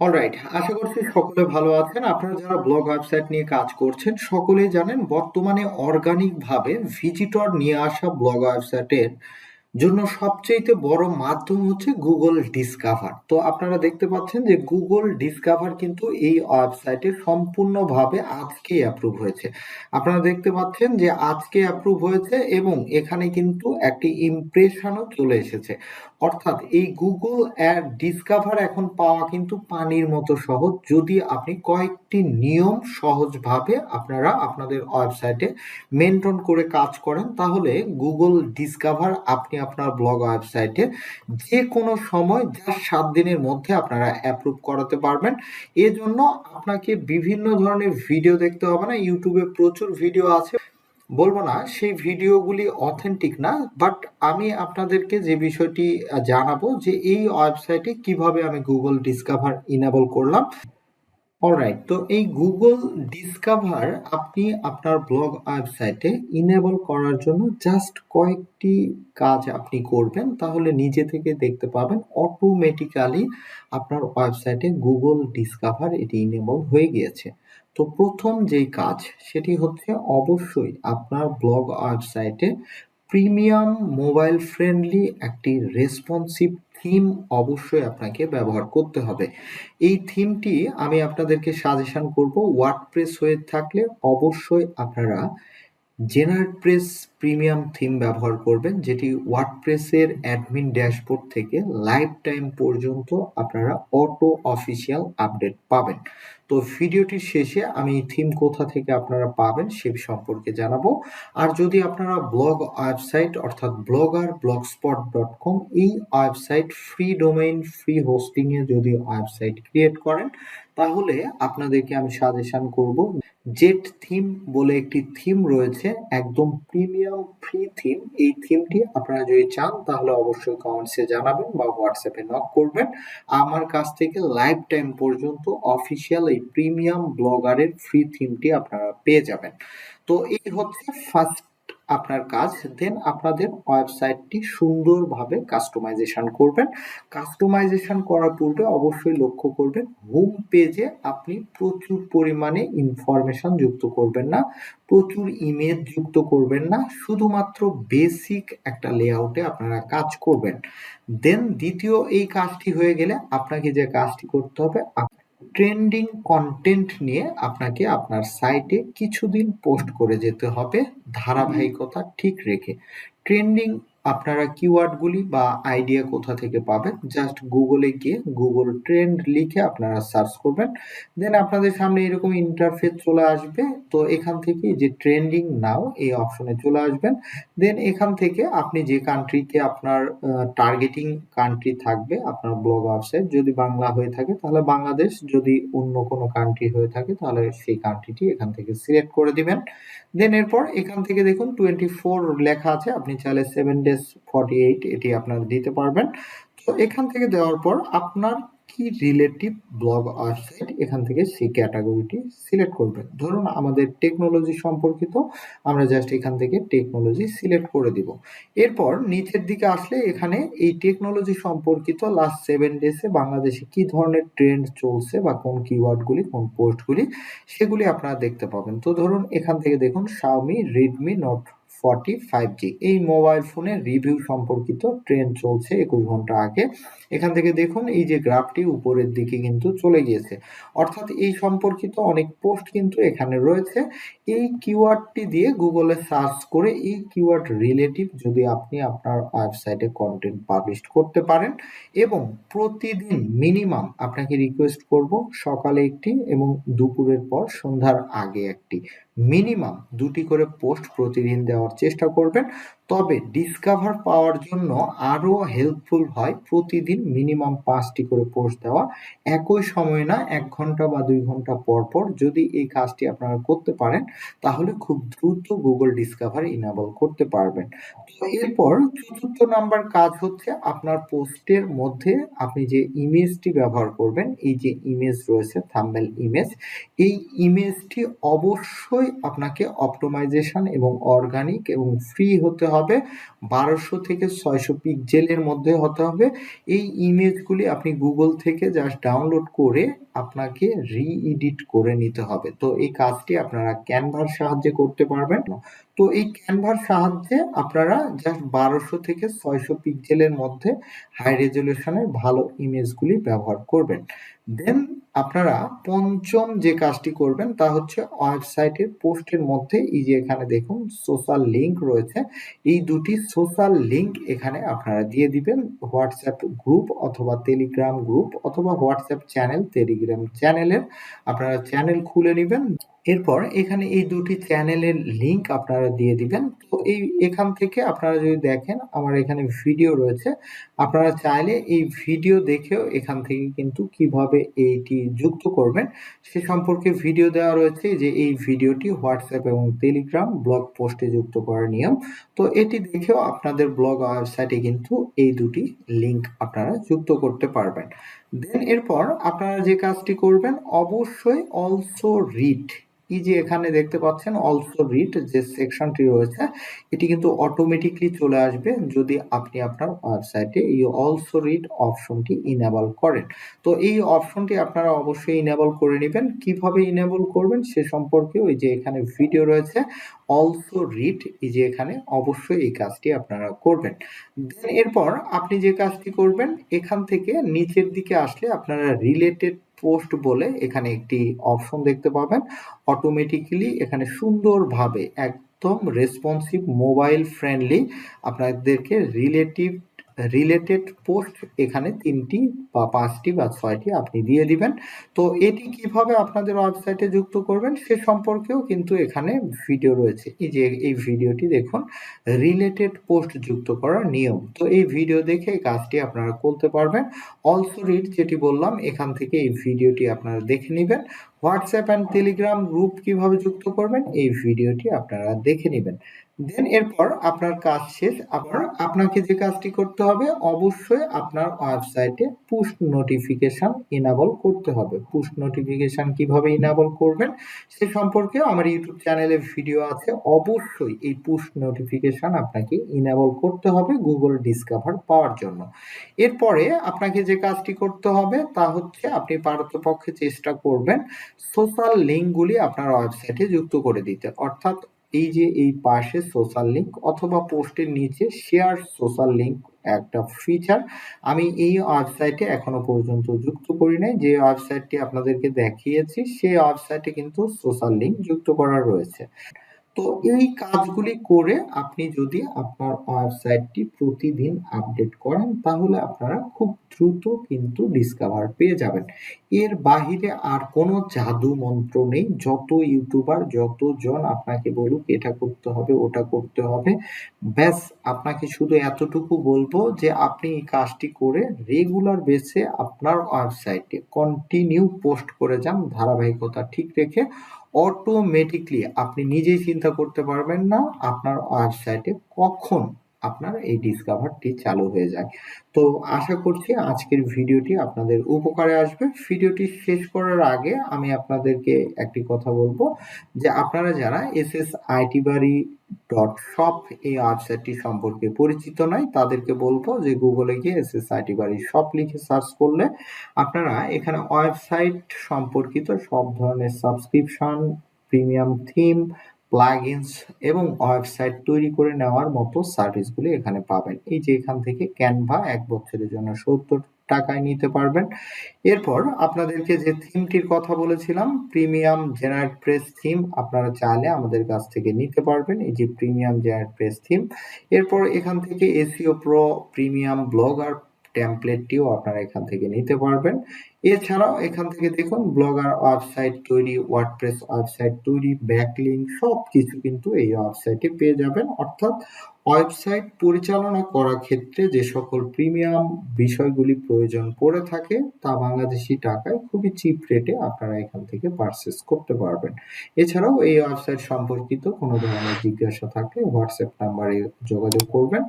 Alright আশা করছি সকলে ভালো আছেন। আপনারা যারা ব্লগ ওয়েবসাইট নিয়ে কাজ করছেন, সকলেই জানেন বর্তমানে অর্গানিক ভাবে ভিজিটর নিয়ে আসা ব্লগ ওয়েবসাইটের জন্য সবচেয়ে বড় মাধ্যম হচ্ছে গুগল ডিসকাভার তো আপনারা দেখতে পাচ্ছেন যে গুগল ডিসকাভার কিন্তু এই ওয়েবসাইটে সম্পূর্ণভাবে আজকেই অ্যাপ্রুভ হয়েছে। আপনারা দেখতে পাচ্ছেন যে আজকে অ্যাপ্রুভ হয়েছে এবং এখানে কিন্তু একটি ইমপ্রেশনও চলে এসেছে। অর্থাৎ এই গুগল অ্যাড ডিসকাভার এখন পাওয়া কিন্তু পানির মতো সহজ। যদি আপনি কয়েকটি নিয়ম সহজভাবে আপনারা আপনাদের ওয়েবসাইটে মেনটেন করে কাজ করেন, তাহলে গুগল ডিসকাভার আপনি আপনার ব্লগ ওয়েবসাইটে যে কোনো সময় যা সাত দিনের মধ্যে আপনারা অ্যাপ্রুভ করাতে পারবেন। এজন্য আপনাকে বিভিন্ন ধরনের ভিডিও দেখতে হবে না ইউটিউবে প্রচুর ভিডিও আছে। বলব না, সেই ভিডিওগুলি অথেন্টিক না বাট আমি আপনাদেরকে যে বিষয়টি জানাব যে এই ওয়েবসাইটে কীভাবে আমি গুগল ডিসকাভার ইনেবল করলাম। অলরাইট তো এই গুগল ডিসকাভার আপনি আপনার ব্লগ ওয়েবসাইটে ইনেবল করার জন্য জাস্ট কয়েকটি কাজ আপনি করবেন, তাহলে নিজে থেকে দেখতে পাবেন অটোমেটিক্যালি আপনার ওয়েবসাইটে গুগল ডিসকাভার এটি ইনেবল হয়ে গিয়েছে। তো প্রথম যেই কাজ, সেটি হচ্ছে অবশ্যই আপনার ব্লগ ওয়েবসাইটে প্রিমিয়াম, মোবাইল ফ্রেন্ডলি, একটি রেসপন্সিভ থিম অবশ্যই আপনাকে ব্যবহার করতে হবে। এই থিমটি আমি আপনাদেরকে সাজেশন করব ওয়ার্ডপ্রেস হয়ে থাকলে অবশ্যই আপনারা জেনারেট প্রেস প্রিমিয়াম থিম ব্যবহার করবেন, যেটি ওয়ার্ডপ্রেসের অ্যাডমিন ড্যাশবোর্ড থেকে লাইফ টাইম পর্যন্ত আপনারা অটো অফিসিয়াল আপডেট পাবেন। তো ভিডিওটির শেষে আমি থিম কোথা থেকে আপনারা পাবেন সে সম্পর্কে জানাব। আর যদি আপনারা ব্লগ ওয়েবসাইট অর্থাৎ ব্লগার ব্লগস্পট ডট কম এই ওয়েবসাইট ফ্রি ডোমেইন ফ্রি হোস্টিংয়ে যদি ওয়েবসাইট ক্রিয়েট করেন, তাহলে আপনাদেরকে আমি সাজেশন করব জেট থিম বলে একটি থিম রয়েছে, একদম প্রিমিয়াম ফ্রি থিম এই থিমটি আপনারা যদি চান, তাহলে অবশ্যই কমেন্টসে জানাবেন বা হোয়াটসঅ্যাপে নক করবেন। আমার কাছ থেকে লাইফ টাইম পর্যন্ত অফিসিয়াল এই প্রিমিয়াম ব্লগারের ফ্রি থিমটি আপনারা পেয়ে যাবেন। তো এই হচ্ছে ফার্স্ট আপনার কাজ দেন আপনাদের ওয়েবসাইটটি সুন্দরভাবে কাস্টমাইজেশন করবেন। কাস্টমাইজেশন করার পূর্বে অবশ্যই লক্ষ্য করবেন। হোম পেজে আপনি প্রচুর পরিমাণে ইনফরমেশন যুক্ত করবেন না, প্রচুর ইমেজ যুক্ত করবেন না, শুধুমাত্র বেসিক একটা লেআউটে আপনারা কাজ করবেন। দেন দ্বিতীয় এই কাজটি হয়ে গেলে আপনাকে যে কাজটি করতে হবে ট্রেন্ডিং কন্টেন্ট নিয়ে আপনাকে আপনার সাইটে কিছুদিন পোস্ট করে যেতে হবে ধারাবাহিকতা ঠিক রেখে। ট্রেন্ডিং আপনারা কিওয়ার্ডগুলি বা আইডিয়া কোথা থেকে পাবেন জাস্ট গুগলে গিয়ে গুগল ট্রেন্ড লিখে আপনারা সার্চ করবেন। দেন আপনাদের সামনে এরকম ইন্টারফেস চলে আসবে, তো এখান থেকে যে ট্রেন্ডিং নাও এই অপশনে চলে আসবেন। দেন এখান থেকে আপনি যে কান্ট্রিকে আপনার টার্গেটিং কান্ট্রি থাকবে, আপনার ব্লগ ওয়েবসাইট যদি বাংলা হয়ে থাকে, তাহলে বাংলাদেশ। যদি অন্য কোনো কান্ট্রি হয়ে থাকে, তাহলে সেই কান্ট্রিটি এখান থেকে সিলেক্ট করে দিবেন। দেন এরপর এখান থেকে দেখুন টোয়েন্টি ফোর লেখা আছে, আপনি চাইলে সেভেন ডেজ ফর্টি এইট এটি আপনারা দিতে পারবেন। তো এখান থেকে দেওয়ার পর আপনার কি রিলেটিভ ব্লগ ওয়েবসাইট এখান থেকে সেই ক্যাটাগরিটি সিলেক্ট করবেন। ধরুন আমাদের টেকনোলজি সম্পর্কিত, আমরা জাস্ট এখান থেকে টেকনোলজি সিলেক্ট করে দিব। এরপর নিচের দিকে আসলে এখানে এই টেকনোলজি সম্পর্কিত লাস্ট সেভেন ডেসে বাংলাদেশে কি ধরনের ট্রেন্ড চলছে বা কোন কিওয়ার্ডগুলি কোন পোস্টগুলি সেগুলি আপনারা দেখতে পাবেন। তো ধরুন এখান থেকে দেখুন Xiaomi Redmi Note forty five G এই মোবাইল ফোনের রিভিউ সম্পর্কিত ট্রেন্ড চলছে একুশ ঘণ্টা আগে। এখান থেকে দেখুন, এই যে গ্রাফটি উপরের দিকে কিন্তু চলে গিয়েছে। অর্থাৎ এই সম্পর্কিত অনেক পোস্ট কিন্তু এখানে রয়েছে। এই কিওয়ার্ডটি দিয়ে গুগলে সার্চ করে এই কিওয়ার্ড রিলেটিভ যদি আপনি আপনার ওয়েবসাইটে কন্টেন্ট পাবলিশ করতে পারেন এবং প্রতিদিন মিনিমাম আপনাকে রিকোয়েস্ট করব সকালে একটি এবং দুপুরের পর সন্ধ্যার আগে একটি। মিনিমাম দুটি করে পোস্ট প্রতিদিন দেওয়ার চেষ্টা করবেন। তবে ডিসকাভার পাওয়ার জন্য আরও হেল্পফুল হয় প্রতিদিন মিনিমাম পাঁচটি করে পোস্ট দেওয়া। একই সময় না, এক ঘণ্টা বা দুই ঘণ্টা পর পর যদি এই কাজটি আপনারা করতে পারেন, তাহলে খুব দ্রুত গুগল ডিসকাভার ইনাবল করতে পারবেন। তো এরপর চতুর্থ নাম্বার কাজ হচ্ছে আপনার পোস্টের মধ্যে আপনি যে ইমেজটি ব্যবহার করবেন, এই যে ইমেজ রয়েছে থাম্বেল ইমেজ এই ইমেজটি অবশ্যই আপনাকে অপটোমাইজেশন এবং অর্গানিক এবং ফ্রি হতে হবে। হবে বারোশো থেকে ছয়শো পিকজেলের মধ্যে হতে হবে। এই ইমেজগুলি আপনি গুগল থেকে জাস্ট ডাউনলোড করে আপনাকে রি-এডিট করে নিতে হবে। তো এই কাজটি আপনারা Canva-র সাহায্যে করতে পারবেন। তো এই Canva-র সাহায্যে আপনারা জাস্ট বারোশো থেকে 600 পিক্সেলের মধ্যে হাই রেজলিউশনের ভালো ইমেজগুলি ব্যবহার করবেন। দেন আপনারা পঞ্চম যে কাজটি করবেন তা হচ্ছে ওয়েবসাইটের পোস্টের মধ্যে এই যে এখানে দেখুন সোশ্যাল লিংক রয়েছে। এই দুটি সোশ্যাল লিংক এখানে আপনারা দিয়ে দিবেন। হোয়াটসঅ্যাপ গ্রুপ অথবা টেলিগ্রাম গ্রুপ অথবা হোয়াটসঅ্যাপ চ্যানেল, টেলিগ্রাম চ্যানেলের আপনারা চ্যানেল খুলে নিবেন। এরপর এখানে এই দুটি চ্যানেলের লিংক আপনারা দিয়ে দিবেন। তো এই এখান থেকে আপনারা যদি দেখেন, আমার এখানে ভিডিও রয়েছে। আপনারা চাইলে এই ভিডিও দেখেও এখান থেকে কিন্তু কীভাবে এইটি যুক্ত করবেন, সে সম্পর্কে ভিডিও দেওয়া রয়েছে যে এই ভিডিওটি হোয়াটসঅ্যাপ এবং টেলিগ্রাম ব্লগ পোস্টে যুক্ত করার নিয়ম। তো এটি দেখেও আপনাদের ব্লগ ওয়েবসাইটে কিন্তু এই দুটি লিংক আপনারা যুক্ত করতে পারবেন। দেন এরপর আপনারা যে কাজটি করবেন, অবশ্যই অলসো রিড এই যে এখানে দেখতে পাচ্ছেন অলসো রিড যে সেকশনটি রয়েছে, এটি কিন্তু অটোমেটিকলি চলে আসবে যদি আপনি আপনার ওয়েবসাইটে এই অলসো রিড অপশনটি ইনেবল করেন। তো এই অপশনটি আপনারা অবশ্যই ইনেবল করে নেবেন কীভাবে ইনেবল করবেন সে সম্পর্কে ওই যে এখানে ভিডিও রয়েছে অলসো রিড এই যে এখানে অবশ্যই এই কাজটি আপনারা করবেন। এরপর আপনি যে কাজটি করবেন, এখান থেকে নিচের দিকে আসলে আপনারা রিলেটেড পোস্ট বলে এখানে একটি অপশন দেখতে পাবেন। অটোমেটিক্যালি এখানে সুন্দরভাবে একদম রেসপন্সিভ মোবাইল ফ্রেন্ডলি আপনাদেরকে রিলেটিভ রিলেটেড পোস্ট এখানে ৩ টি বা ৫ টি বা ৬ টি আপনি দিয়ে দিবেন। তো এটি কীভাবে আপনাদের ওয়েবসাইটে যুক্ত করবেন সে সম্পর্কেও কিন্তু এখানে ভিডিও রয়েছে। এই যে এই ভিডিওটি দেখুন রিলেটেড পোস্ট যুক্ত করার নিয়ম। তো এই ভিডিও দেখে এই কাজটি আপনারা করতে পারবেন। অলসো রিড যেটি বললাম, এখান থেকে এই ভিডিওটি আপনারা দেখে নিবেন। WhatsApp অ্যান্ড Telegram গ্রুপ কীভাবে যুক্ত করবেন, এই ভিডিওটি আপনারা দেখে নিবেন। দেন এরপর আপনার কাজ শেষ। আবার আপনাকে যে কাজটি করতে হবে, অবশ্যই আপনার ওয়েবসাইটে পুশ নোটিফিকেশন ইনেবল করতে হবে। পুশ নোটিফিকেশন কীভাবে ইনেবল করবেন, সে সম্পর্কেও আমার ইউটিউব চ্যানেলে ভিডিও আছে। অবশ্যই এই পুশ নোটিফিকেশন আপনাকে ইনাবল করতে হবে গুগল ডিসকভার পাওয়ার জন্য। এরপরে আপনাকে যে কাজটি করতে হবে, তা হচ্ছে আপনি পারতপক্ষে চেষ্টা করবেন সোশ্যাল লিঙ্কগুলি আপনার ওয়েবসাইটে যুক্ত করে দিতে। অর্থাৎ এই যে এই পাশে সোশ্যাল লিঙ্ক অথবা পোস্টের নিচে শেয়ার সোশ্যাল লিঙ্ক একটা ফিচার আমি এই ওয়েবসাইটে এখনও পর্যন্ত যুক্ত করি নাই। যে ওয়েবসাইটটি আপনাদেরকে দেখিয়েছি, সেই ওয়েবসাইটে কিন্তু সোশ্যাল লিঙ্ক যুক্ত করা রয়েছে। তো এই কাজগুলি করে আপনি যদি আপনার ওয়েবসাইটটি প্রতিদিন আপডেট করেন তাহলে আপনারা খুব দ্রুত কিন্তু ডিসকভার পেয়ে যাবেন। এর বাহিরে আর কোনো জাদু মন্ত্র নেই। যত ইউটিউবার যতজন আপনাকে বলুক এটা করতে হবে, ওটা করতে হবে। ব্যাস আপনাকে শুধু এতটুকু বলব যে আপনি এই কাজটি করে রেগুলার বেসে আপনার ওয়েবসাইটে কন্টিনিউ পোস্ট করে যান ধারাবাহিকতা ঠিক রেখে অটোমেটিকলি আপনি নিজেই চিন্তা করতে পারবেন না আপনার ওয়েবসাইটে কখন আপনার এই ডিসকভারটি চালু হয়ে যায়। তো আশা করছি আজকের ভিডিওটি আপনাদের উপকারে আসবে। ভিডিওটি শেষ করার আগে আমি আপনাদেরকে একটি কথা বলব যে আপনারা যারা এস এস আইটি বাড়ি ডট শপ এই ওয়েবসাইটটি সম্পর্কে পরিচিত নয় তাদেরকে বলব যে গুগলে গিয়ে S S IT Bari shop লিখে সার্চ করলে আপনারা এখানে ওয়েবসাইট সম্পর্কিত সব ধরনের সাবস্ক্রিপশন, প্রিমিয়াম থিম, প্লাগইনস এবং ওয়েবসাইট তৈরি করে নেওয়ার মতো সার্ভিসগুলি এখানে পাবেন। এই যে এখান থেকে ক্যানভা এক বছরের জন্য ৭০ টাকায় নিতে পারবেন। এরপর আপনাদেরকে যে থিমটির কথা বলেছিলাম প্রিমিয়াম জেনারেট প্রেস থিম আপনারা চাইলে আমাদের কাছ থেকে নিতে পারবেন। এই যে প্রিমিয়াম জেনারেট প্রেস থিম। এরপর এখান থেকে এসিও প্রো প্রিমিয়াম ব্লগার টেমপ্লেটটিও আপনারা এখান থেকে নিতে পারবেন। এছাড়াও এখান থেকে দেখুন ব্লগার ওয়েবসাইট তৈরি, ওয়ার্ডপ্রেস ওয়েবসাইট তৈরি, ব্যাকলিংক সবকিছু কিন্তু এই ওয়েবসাইটে পেয়ে যাবেন। অর্থাৎ ওয়েবসাইট পরিচালনা করার ক্ষেত্রে যে সকল প্রিমিয়াম বিষয়গুলি প্রয়োজন পড়ে থাকে, তা বাংলাদেশি টাকায় খুবই চিপ রেটে আপনারা এখান থেকে পারচেস করতে পারবেন। এছাড়াও এই ওয়েবসাইট সম্পর্কিত কোনো ধরনের জিজ্ঞাসা থাকলে হোয়াটসঅ্যাপ নাম্বারে যোগাযোগ করবেন।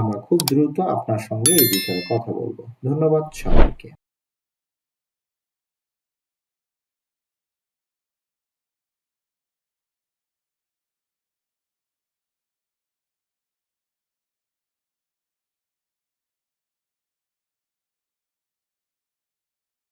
আমরা খুব দ্রুত আপনার সঙ্গে এই বিষয়ে কথা বলব ধন্যবাদ সবাইকে।